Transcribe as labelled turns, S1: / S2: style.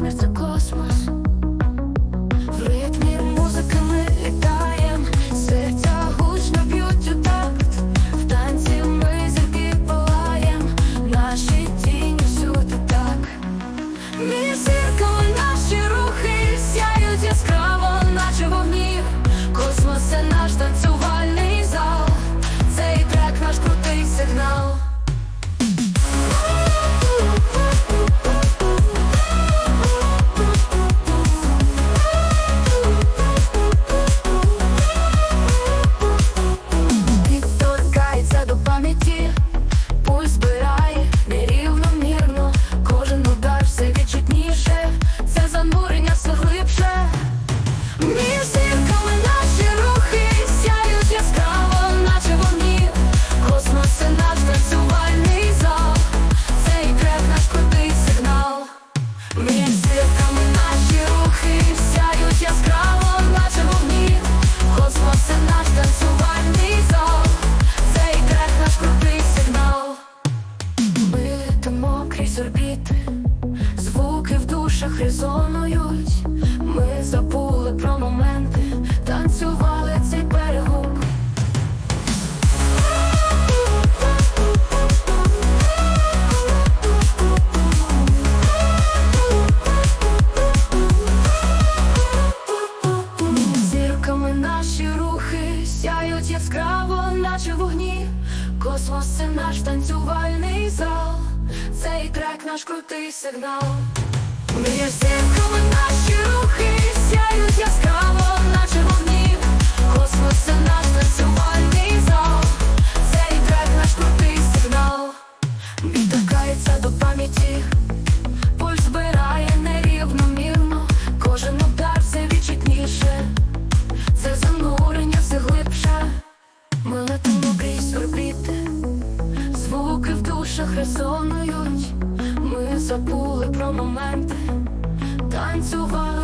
S1: Mr. cosmos. резонують, ми забули про моменти, танцювали цей перегук. Зірками наші рухи сяють яскраво, наче вогні. Космос це наш танцювальний зал. Цей трек наш крутий сигнал. Ми є наші рухи сяють яскраво, наче вогні. Космос це наш танцювальний зал, цей трек наш крутий сигнал. Відтикається до пам'яті, пульс збирає нерівномірно, кожен удар все відчутніше, це занурення все глибше. Ми летимо крізь орбіти, звуки в душах резонують. Ми забули про цей перегук.